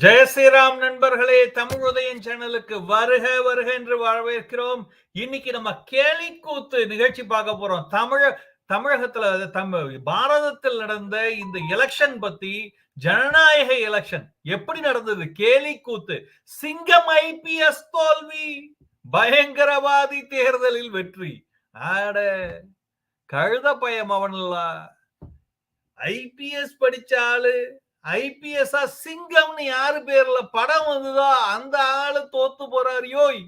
ஜெய ஸ்ரீராம் நண்பர்களே தமிழ் உதயம் சேனலுக்கு வருக வருக என்று வரவேற்கிறோம். இன்னைக்கு நம்ம கேலி கூத்து நிகழ்ச்சி பார்க்க போறோம். தமிழ தமிழகத்துல தமிழ் பாரதத்தில் நடந்த இந்த எலெக்ஷன் பத்தி ஜனநாயக எலெக்ஷன் எப்படி நடந்தது? கேலி கூத்து சிங்கம் ஐபிஎஸ் தோல்வி. பயங்கரவாதி தேர்தலில் வெற்றி. ஆட கழுத பயம் அவன்ல ஐபிஎஸ் படிச்சாலு ஐபிஎஸ்ஆ சிங்கம்னு யாரு பேர்ல படம் வந்துதோ அந்த ஆளு தோத்து போறாரு. யோய்.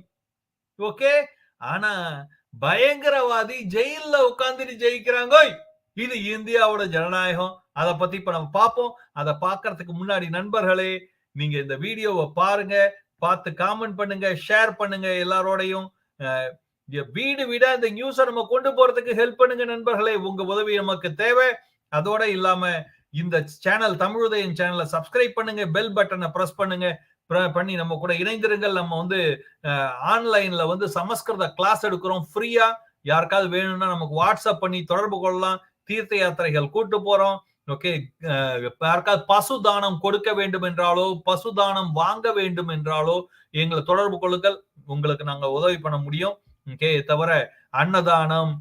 ஓகே? ஆனா பயங்கரவாதி ஜெயில உட்காந்துட்டு ஜெயிக்கிறாங்க. இது இந்தியாவோட ஜனநாயகம். அதை பத்தி இப்ப நம்ம பார்ப்போம் அதை பாக்குறதுக்கு முன்னாடி நண்பர்களே நீங்க இந்த வீடியோவை பாருங்க. பார்த்து காமெண்ட் பண்ணுங்க ஷேர் பண்ணுங்க எல்லாரோடையும். வீடு வீடா இந்த நியூஸை நம்ம கொண்டு போறதுக்கு ஹெல்ப் பண்ணுங்க நண்பர்களே. உங்க உதவி நமக்கு தேவை. அதோட இல்லாம இந்த சேனல் தமிழுதயம் சேனலை சப்ஸ்கிரைப் பண்ணுங்க பெல் பட்டனை ப்ரெஸ் பண்ணுங்க பண்ணி நம்ம கூட இணைந்திருங்கள். நம்ம வந்து ஆன்லைன்ல வந்து சமஸ்கிருத கிளாஸ் எடுக்கிறோம் ஃப்ரீயா யாருக்காவது வேணும்னா நமக்கு வாட்ஸ்அப் பண்ணி தொடர்பு கொள்ளலாம். தீர்த்த யாத்திரைகள் கூட்டு போறோம். ஓகே யாருக்காவது பசு தானம் கொடுக்க வேண்டும் என்றாலோ பசு தானம் வாங்க வேண்டும் என்றாலோ எங்களை தொடர்பு கொள்ளுங்கள். உங்களுக்கு நாங்க உதவி பண்ண முடியும். ஓகே தவிர அன்னதானம்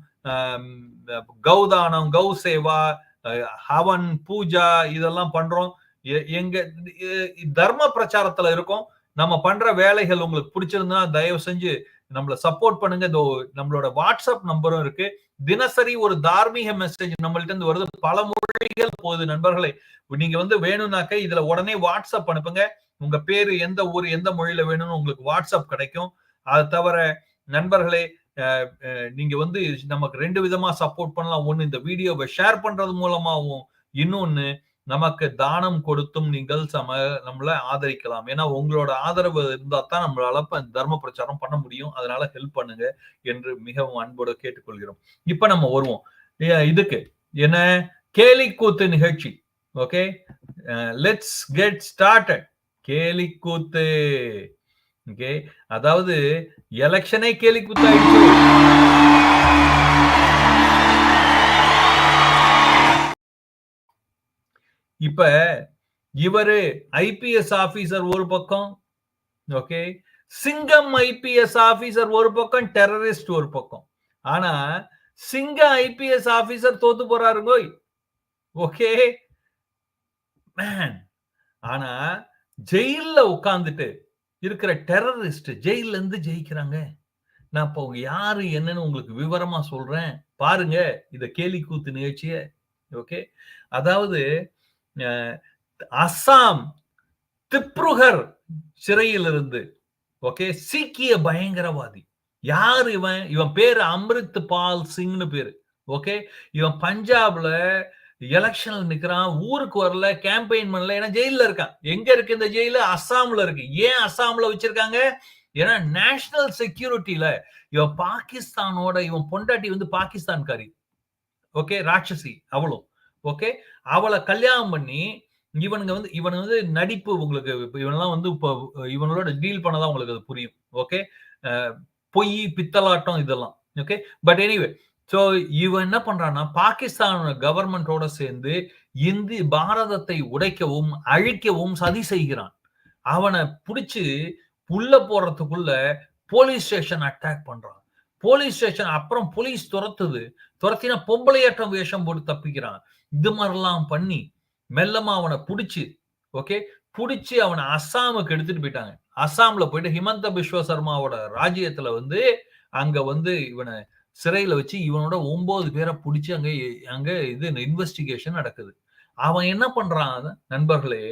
கௌதானம் கௌ சேவா ஹவன் பூஜா இதெல்லாம் பண்றோம். எங்க தர்ம பிரச்சாரத்துல இருக்கும். நம்ம பண்ற வேலைகள் உங்களுக்கு பிடிச்சிருந்தா தயவு செஞ்சு நம்மள சப்போர்ட் பண்ணுங்க. இந்த நம்மளோட வாட்ஸ்அப் நம்பரும் இருக்கு. தினசரி ஒரு தார்மீக மெசேஜ் நம்மள்ட்ட இருந்து வருது. பல மொழிகள் போகுது நண்பர்களே. நீங்க வந்து வேணும்னாக்க இதுல உடனே வாட்ஸ்அப் அனுப்புங்க. உங்க பேரு எந்த ஊர் எந்த மொழியில வேணும்னு உங்களுக்கு வாட்ஸ்அப் கிடைக்கும். அது தவிர நண்பர்களே நீங்க வந்து நமக்கு ரெண்டு விதமா சப்போர்ட் பண்ணலாம். ஒண்ணு இந்த வீடியோவை ஷேர் பண்றது மூலமாகவும் இன்னொன்னு நமக்கு தானம் கொடுத்தும் நீங்கள் சம நம்மள ஆதரிக்கலாம். ஏன்னா உங்களோட ஆதரவு இருந்தா தான் நம்மளால தர்ம பிரச்சாரம் பண்ண முடியும். அதனால ஹெல்ப் பண்ணுங்க என்று மிகவும் அன்போடு கேட்டுக்கொள்கிறோம். இப்ப நம்ம வருவோம். இதுக்கு என்ன? கேலி கூத்து நிகழ்ச்சி. ஓகே லெட்ஸ் கெட் ஸ்டார்டட் கேலி கூத்து. ஓகே அதாவது எலெக்ஷனே கேலி குத்தாயிடுச்சு இப்ப இவரு ஐபிஎஸ் ஆபீசர் ஒரு பக்கம் ஓகே சிங்கம் ஐபிஎஸ் ஆபீசர் ஒரு பக்கம் டெரரிஸ்ட் ஒரு பக்கம். ஆனா சிங்க ஐபிஎஸ் ஆபீசர் தோத்து போறாருங்கோ ஓகே மேன் ஆனா ஜெயில உட்கார்ந்துட்டு இருக்கிற டெரரிஸ்ட் ஜெயில இருந்து ஜெயிக்கிறாங்க. நான் இப்போ யாரு என்னன்னு உங்களுக்கு விவரமா சொல்றேன். பாருங்க இத கேலி கூத்து நிகழ்ச்சிய. ஓகே? அதாவது அஸ்ஸாம் திப்ருகர் சிறையில் இருந்து ஓகே? சீக்கிய பயங்கரவாதி. யார் இவன்? இவன் பேரு அம்ரித் பால் சிங்னு பேரு. ஓகே? இவன் பஞ்சாப்ல எலெக்ஷன்ல நிக்கிறான் ஊருக்கு வரல கேம்பெயின் பண்ணல ஏன்னா ஜெயில இருக்கான். எங்க இருக்கு இந்த ஜெயில? அஸ்ஸாம்ல இருக்கு. ஏன் அஸ்ஸாம்ல வச்சிருக்காங்க? ஏன்னா நேஷனல் செக்யூரிட்டியில இவன் பாகிஸ்தானோட இவன் பொண்டாட்டி வந்து பாகிஸ்தான்காரி. ஓகே? ராட்சசி அவளும். ஓகே? அவளை கல்யாணம் பண்ணி இவனுங்க வந்து இவன் வந்து நடிப்பு உங்களுக்கு இவனெல்லாம் வந்து இப்போ இவனோட டீல் பண்ணதான் உங்களுக்கு அது புரியும். ஓகே? பொய் பித்தலாட்டம் இதெல்லாம். ஓகே? பட் எனிவே சோ இவன் என்ன பண்றான்னா பாகிஸ்தான் கவர்மெண்டோட சேர்ந்து இந்தி பாரதத்தை உடைக்கவும் அழிக்கவும் சதி செய்கிறான். அவனை பிடிச்சு உள்ள போறதுக்குள்ள போலீஸ் ஸ்டேஷன் அட்டாக் பண்றான். போலீஸ் ஸ்டேஷன் அப்புறம் போலீஸ் துரத்துது. துரத்தினா பொம்பளையாட்டம் வேஷம் போட்டு தப்பிக்கிறான். இது மாதிரிலாம் பண்ணி மெல்லமா அவனை பிடிச்சி ஓகே பிடிச்சி அவனை அஸ்ஸாமுக்கு எடுத்துட்டு போயிட்டாங்க. அஸ்ஸாம்ல போயிட்டு ஹிமந்த பிஸ்வ சர்மாவோட ராஜ்யத்துல வந்து அங்க வந்து இவனை சிறையில வச்சு இவனோட ஒன்பது பேரை பிடிச்சி அங்க அங்க இது இன்வெஸ்டிகேஷன் நடக்குது. அவன் என்ன பண்றான் நண்பர்களே?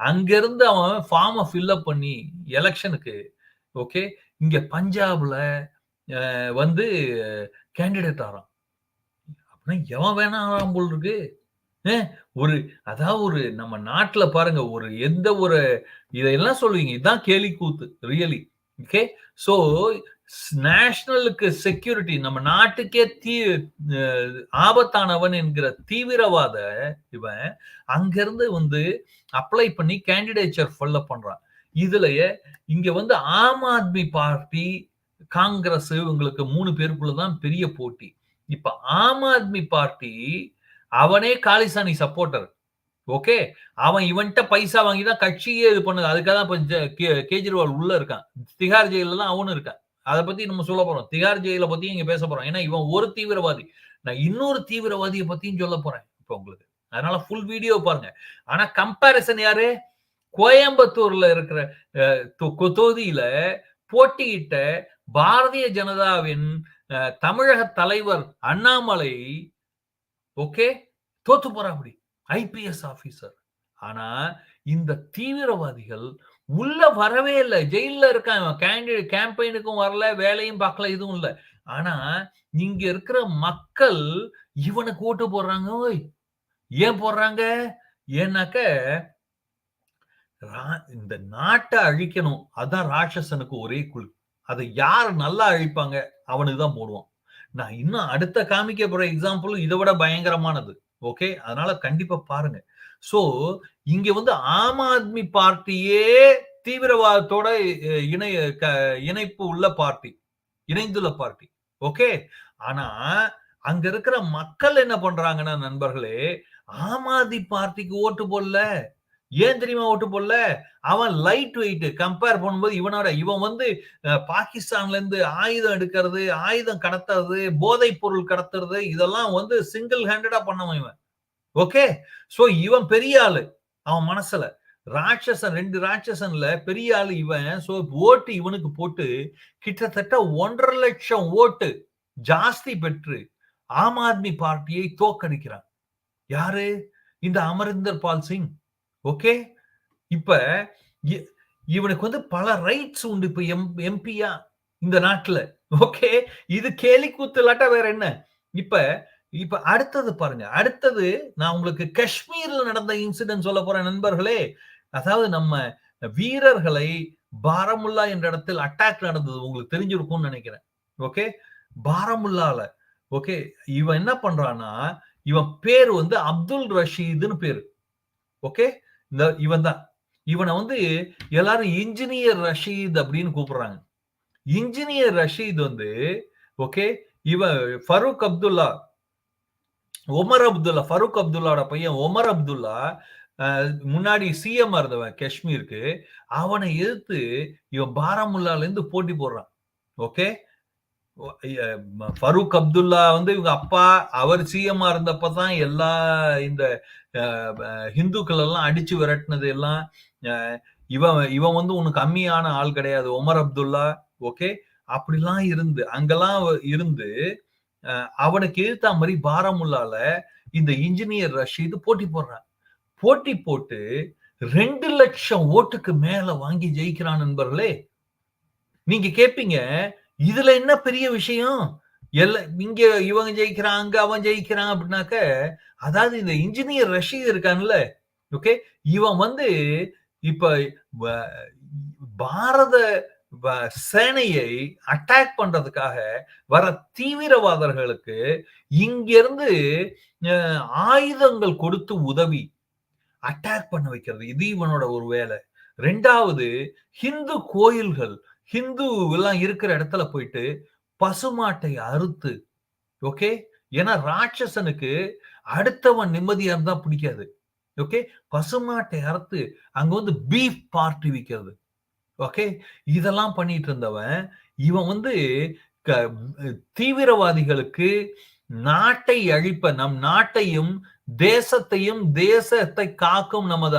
அங்கிருந்து அவன் ஃபார்மை ஃபில்அப் பண்ணி எலெக்ஷனுக்கு ஓகே இங்க பஞ்சாப்ல வந்து கேண்டிடேட் ஆறான். அப்படின்னா எவன் வேணா ஆறாம் போல் இருக்கு. ஒரு அதாவது ஒரு நம்ம நாட்டுல பாருங்க ஒரு எந்த ஒரு இதையெல்லாம் சொல்லுவீங்க. இதுதான் கேலி கூத்து ரியலி ஓகே சோ நேஷனலுக்கு செக்யூரிட்டி நம்ம நாட்டுக்கே தீ ஆபத்தானவன் என்கிற தீவிரவாத இவன் அங்கிருந்து வந்து அப்ளை பண்ணி கேண்டிடேச்சர் ஃபாலோ பண்றான். இதுலயே இங்க வந்து ஆம் ஆத்மி பார்ட்டி காங்கிரஸ் இவங்களுக்கு மூணு பேருக்குள்ளதான் பெரிய போட்டி. இப்ப ஆம் ஆத்மி பார்ட்டி அவனே காலிசானி சப்போர்ட்டர் ஓகே? அவன் இவன்கிட்ட பைசா வாங்கி தான் கட்சியே இது பண்ணுது. அதுக்காக தான் இப்ப கேஜ்ரிவால் உள்ள இருக்கான். திகார் ஜெயில தான் அவனும் இருக்கான். அதை பத்தி நம்ம சொல்ல போறோம். திகார் ஜெயில பத்தி இங்க பேச போறோம். ஏன்னா இவன் ஒரு தீவிரவாதி. நான் இன்னொரு தீவிரவாதியை பத்தியும் சொல்ல போறேன் இப்ப உங்களுக்கு. அதனால ஃபுல் வீடியோ பாருங்க. ஆனா கம்பாரிசன் யாரு? கோயம்புத்தூர்ல இருக்கிற அஹ், தொ- தொகுதியில போட்டியிட்ட பாரதிய ஜனதாவின் அஹ், தமிழக தலைவர் அண்ணாமலை ஓகே தோத்து போறாப்படி ஐபிஎஸ் ஆபீசர் ஆனா இந்த தீவிரவாதிகள் உள்ள வரவே இல்லை. ஜெயில இருக்கான் கேண்டிடேட் கேம்பெயினுக்கும் வரல வேலையும் பார்க்கல இதுவும் இல்ல. ஆனா இங்க இருக்கிற மக்கள் இவனுக்கு ஓட்டு போடுறாங்க. ஓய் ஏன் போடுறாங்க? ஏன்னாக்க ரா- இந்த நாட்டை அழிக்கணும். அதான் ராட்சசனுக்கு ஒரே குழு அதை யார் நல்லா அழிப்பாங்க? அவனுக்கு தான் போடுவான். நான் இன்னும் அடுத்த காமிக்க போற எக்ஸாம்பிள் இதை விட பயங்கரமானது. ஓகே அதனால கண்டிப்பா பாருங்க. சோ இங்க வந்து ஆம் ஆத்மி பார்ட்டியே தீவிரவாதத்தோட இணை க- இணைப்பு உள்ள பார்ட்டி இணைந்துள்ள பார்ட்டி. ஓகே ஆனா அங்க இருக்கிற மக்கள் என்ன பண்றாங்கன்னா நண்பர்களே ஆம் ஆத்மி பார்ட்டிக்கு ஓட்டு போடல. ஏன் தெரியுமா ஓட்டு போடல? அவன் லைட் வெயிட் கம்பேர் பண்ணும்போது இவனோட இவன் வந்து பாகிஸ்தான்ல இருந்து ஆயுதம் எடுக்கிறது ஆயுதம் கடத்துறது போதைப் பொருள் கடத்துறது இதெல்லாம் வந்து சிங்கிள் ஹேண்டடா பண்ணவன் இவன். ஓகே சோ இவன் பெரிய ஆளு. அவன் மனசுல. ராட்சசன் ரெண்டு ராட்சசன்ல பெரிய ஆளு இவன். சோ ஓட்டு இவனுக்கு போட்டு கிட்டத்தட்ட ஒன்றரை லட்சம் ஓட்டு ஜாஸ்தி பெற்று ஆம் ஆத்மி பார்ட்டியை தோக்கடிக்கிறான் யாரு? இந்த அமரிந்தர் பால் சிங். ஓகே இப்ப இ- இவனுக்கு வந்து பல ரைட்ஸ் உண்டு இப்ப எம் எம்பியா இந்த நாட்டுல. ஓகே இது கேலி கூத்து இல்லாட்டா வேற என்ன? இப்ப இப்ப அடுத்தது பாருங்க. அடுத்தது நான் உங்களுக்கு காஷ்மீர்ல நடந்த இன்சிடென்ட் சொல்ல போறேன் நண்பர்களே. அதாவது நம்ம வீரர்களை பாரமுல்லா என்ற இடத்தில் அட்டாக் நடந்தது. உங்களுக்கு தெரிஞ்சிருக்கும்னு நினைக்கிறேன். ஓகே பாரமுல்லால. ஓகே இவன் என்ன பண்றான்னா இவன் பேர் வந்து அப்துல் ரஷீதுன்னு பேரு. ஓகே இந்த இவன் தான். இவனை வந்து எல்லாரும் இன்ஜினியர் ரஷீத் அப்படின்னு கூப்பிடுறாங்க. இன்ஜினியர் ரஷீத் வந்து ஓகே இவன் ஃபரூக் அப்துல்லா. ஒமர் அப்துல்லா ஃபரூக் அப்துல்லாவோட பையன் ஒமர் அப்துல்லா முன்னாடி சிஎம் இருந்தவன் காஷ்மீருக்கு. அவனை எதிர்த்து இவன் பாராமுல்லால இருந்து போட்டி போடுறான். ஓகே? ஃபரூக் அப்துல்லா வந்து இவங்க அப்பா அவர் சிஎம் இருந்தப்பதான் எல்லா இந்த ஹிந்துக்கள் எல்லாம் அடிச்சு விரட்டினது எல்லாம் இவன் இவன் வந்து உனக்கு கம்மியான ஆள் கிடையாது ஒமர் அப்துல்லா. ஓகே? அப்படிலாம் இருந்து அங்கெல்லாம் இருந்து அவனுக்கு எதிர்த்த மாதிரி பாரமுல்லால இந்த இன்ஜினியர் ரஷீது போட்டி போடுறான். போட்டி போட்டு ரெண்டு லட்சம் ஓட்டுக்கு மேல வாங்கி ஜெயிக்கிறான் நண்பர்களே. நீங்க கேப்பீங்க இதுல என்ன பெரிய விஷயம்? எல்ல இங்க இவங்க ஜெயிக்கிறான் அங்க அவன் ஜெயிக்கிறான் அப்படின்னாக்க அதாவது இந்த இன்ஜினியர் ரஷீத் இருக்கான்ல ஓகே இவன் வந்து இப்ப வ- பாரத சேனையை அட்டாக் பண்றதுக்காக வர தீவிரவாதர்களுக்கு இங்கிருந்து அஹ், ஆயுதங்கள் கொடுத்து உதவி அட்டாக் பண்ண வைக்கிறது. இது இவனோட ஒரு வேலை. ரெண்டாவது ஹிந்து கோயில்கள் ஹிந்து எல்லாம் இருக்கிற இடத்துல போயிட்டு பசுமாட்டை அறுத்து ஓகே ஏன்னா ராட்சசனுக்கு அடுத்தவன் நிம்மதியா இருந்தா பிடிக்காது ஓகே பசுமாட்டை அறுத்து அங்க வந்து பீஃப் பார்ட்டி விற்கிறது ஓகே? இதெல்லாம் பண்ணிட்டு இருந்தவன் இவன் வந்து க- தீவிரவாதிகளுக்கு நாட்டை அழிப்ப நம் நாட்டையும் தேசத்தையும் தேசத்தை காக்கும் நமது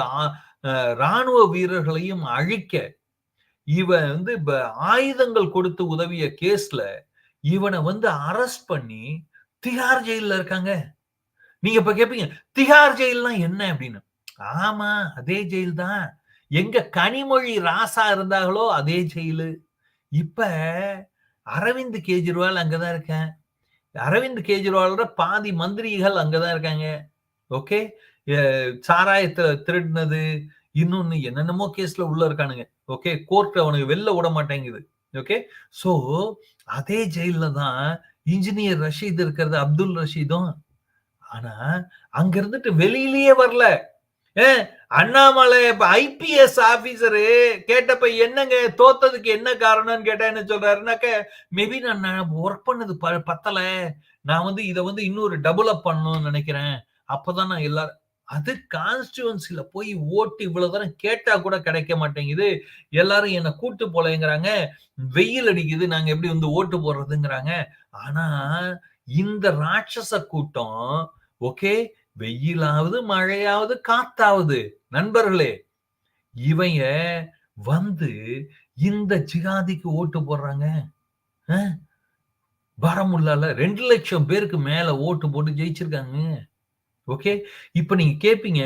ராணுவ வீரர்களையும் அழிக்க இவன் வந்து இப்ப ஆயுதங்கள் கொடுத்து உதவிய கேஸ்ல இவனை வந்து அரெஸ்ட் பண்ணி திகார் ஜெயில்ல இருக்காங்க. நீங்க இப்ப கேப்பீங்க திகார் ஜெயில்னா என்ன அப்படின்னு? ஆமா அதே ஜெயில் தான் எங்க கனிமொழி ராசா இருந்தாங்களோ அதே ஜெயிலு. இப்ப அரவிந்த் கெஜ்ரிவால் அங்கதான் இருக்கேன். அரவிந்த் கெஜ்ரிவாலோட பாதி மந்திரிகள் அங்கதான் இருக்காங்க. ஓகே? சாராயத்தை திருடினது இன்னொன்னு என்னென்னமோ கேஸ்ல உள்ள இருக்கானுங்க. ஓகே? கோர்ட் அவனுக்கு வெளில விட மாட்டேங்குது. ஓகே? சோ அதே ஜெயில தான் இன்ஜினியர் ரஷீத் இருக்கிறது அப்துல் ரஷீதும். ஆனா அங்க இருந்துட்டு வெளியிலேயே வரல. அண்ணாமலை ஐபிஎஸ் ஆபீசரு கேட்டப்ப என்னங்க தோத்ததுக்கு என்ன காரணம்னு கேட்டா என்ன சொல்றாருனாக்க மேபி நான் ஒர்க் பண்ணது ப- பத்தல. நான் வந்து இதை வந்து இன்னொரு டபுள் அப் பண்ணணும்னு நினைக்கிறேன். அப்பதான் நான் எல்லாரும் அது கான்ஸ்டியூன்சில போய் ஓட்டு இவ்வளவு தூரம் கேட்டா கூட கிடைக்க மாட்டேங்குது. எல்லாரும் என்ன கூட்டு போலங்கிறாங்க. வெயில் அடிக்குது நாங்க எப்படி வந்து ஓட்டு போடுறதுங்கிறாங்க. ஆனா இந்த ராட்சச கூட்டம் ஓகே வெயிலாவது மழையாவது காத்தாவது. நண்பர்களே இவங்க வந்து இந்த ஜிகாதிக்கு ஓட்டு போடுறாங்க. வரமுல்லால ரெண்டு லட்சம் பேருக்கு மேல ஓட்டு போட்டு ஜெயிச்சிருக்காங்க. ஓகே? இப்ப நீங்க கேப்பீங்க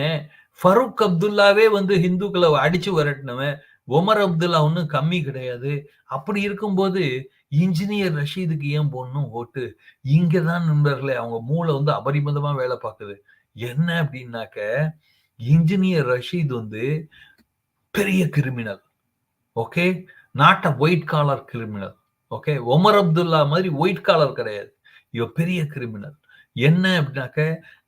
ஃபருக் அப்துல்லாவே வந்து ஹிந்துக்களை அடிச்சு விரட்டினவன் ஒமர் அப்துல்லா ஒன்றும் கம்மி கிடையாது. அப்படி இருக்கும்போது இன்ஜினியர் ரஷீதுக்கு ஏன் போடணும் ஓட்டு? இங்கதான் நண்பர்களே அவங்க மூளை வந்து அபரிமிதமா வேலை பார்க்குது. என்ன அப்படின்னாக்க இன்ஜினியர் ரஷீத் வந்து பெரிய criminal okay not a white collar criminal okay Omar Abdullah மாதிரி ஒயிட் காலர் கிடையாது. இவ பெரிய கிரிமினல் என்ன அப்படின்னாக்க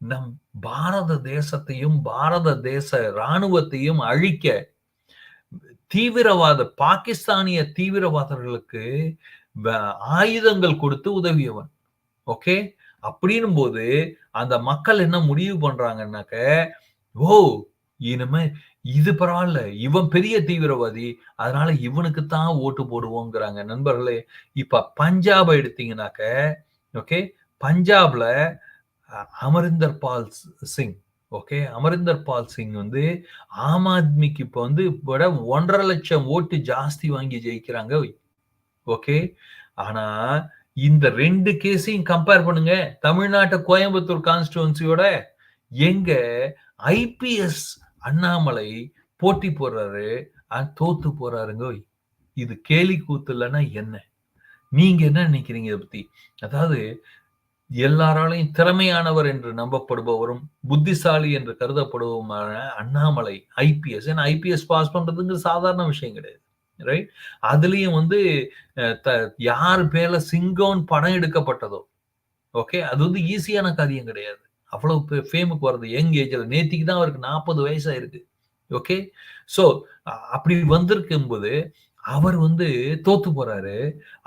நம் பாரத தேசத்தையும் பாரத தேச இராணுவத்தையும் அழிக்க தீவிரவாத பாகிஸ்தானிய தீவிரவாதர்களுக்கு ஆயுதங்கள் கொடுத்து உதவியவன். ஓகே அப்படின்னும் போது அந்த மக்கள் என்ன முடிவு பண்றாங்கன்னாக்க ஓ இனிமே இது பரவாயில்ல இவன் பெரிய தீவிரவாதி அதனால இவனுக்கு தான் ஓட்டு போடுவோங்கிறாங்க. நண்பர்களே இப்ப பஞ்சாபை எடுத்தீங்கன்னாக்க ஓகே பஞ்சாப்ல அமரிந்தர் பால் சிங் ஓகே அமரிந்தர் பால் சிங் வந்து ஆம் ஆத்மிக்கு இப்ப வந்து விட ஒன்றரை லட்சம் ஓட்டு ஜாஸ்தி வாங்கி ஜெயிக்கிறாங்க. ஓகே ஆனா இந்த ரெண்டு கேஸையும் கம்பேர் பண்ணுங்க. தமிழ்நாட்டு கோயம்புத்தூர் கான்ஸ்டுவன்சியோட எங்க ஐபிஎஸ் அண்ணாமலை போட்டி போடுறாரு தோத்து போறாருங்க. இது கேலி கூத்து இல்லைன்னா என்ன? நீங்க என்ன நினைக்கிறீங்க இதை பத்தி? அதாவது எல்லாராலையும் திறமையானவர் என்று நம்பப்படுபவரும் புத்திசாலி என்று கருதப்படுவதுமான அண்ணாமலை ஐபிஎஸ் ஏன்னா ஐபிஎஸ் பாஸ் பண்றதுங்க சாதாரண விஷயம் கிடையாது. ரைட் அதுலயும் வந்து யார் பேர்ல சிங்கோன் படம் எடுக்கப்பட்டதோ ஓகே அது வந்து ஈஸியான காரியம் கிடையாது. அவ்வளவு ஃபேமுக்கு வர்றது யங் ஏஜ்ல நேத்திக்கு தான் அவருக்கு நாற்பது வயசா இருக்கு ஓகே சோ அப்படி வந்திருக்கும் போது அவர் வந்து தோத்து போறாரு.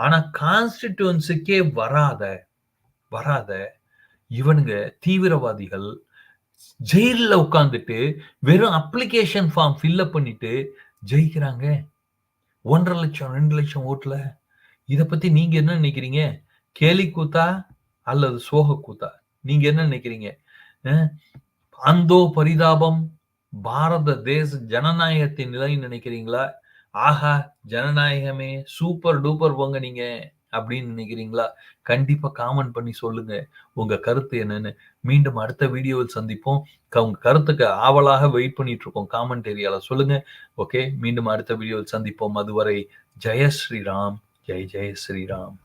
ஆனா கான்ஸ்டிடியூன்சிக்கே வராத வராத இவனுங்க தீவிரவாதிகள் ஜெயிலில் உட்காந்துட்டு வெறும் அப்ளிகேஷன் ஃபார்ம் ஃபில்லப் பண்ணிட்டு ஜெயிக்கிறாங்க. ஒன்றரை லட்சம் ரெண்டு லட்சம் ஓட்டுல இதை பத்தி நீங்க என்ன நினைக்கிறீங்க? கேலி கூத்தா அல்லது சோக கூத்தா? நீங்க என்ன நினைக்கிறீங்க? அந்தோ பரிதாபம் பாரத தேச ஜனநாயகத்தின் நிலை நினைக்கிறீங்களா? ஆஹா ஜனநாயகமே சூப்பர் டூப்பர் போங்க நீங்க. அப்படின்னு நினைக்கிறீங்களா? கண்டிப்பா காமெண்ட் பண்ணி சொல்லுங்க. உங்க கருத்து என்னன்னு. மீண்டும் அடுத்த வீடியோவில் சந்திப்போம். உங்க கருத்துக்கு ஆவலாக வெயிட் பண்ணிட்டு இருக்கோம் காமெண்ட் ஏரியால சொல்லுங்க. ஓகே மீண்டும் அடுத்த வீடியோவில் சந்திப்போம். அதுவரை ஜெய ஸ்ரீராம். ஜெய் ஜெய ஸ்ரீராம்.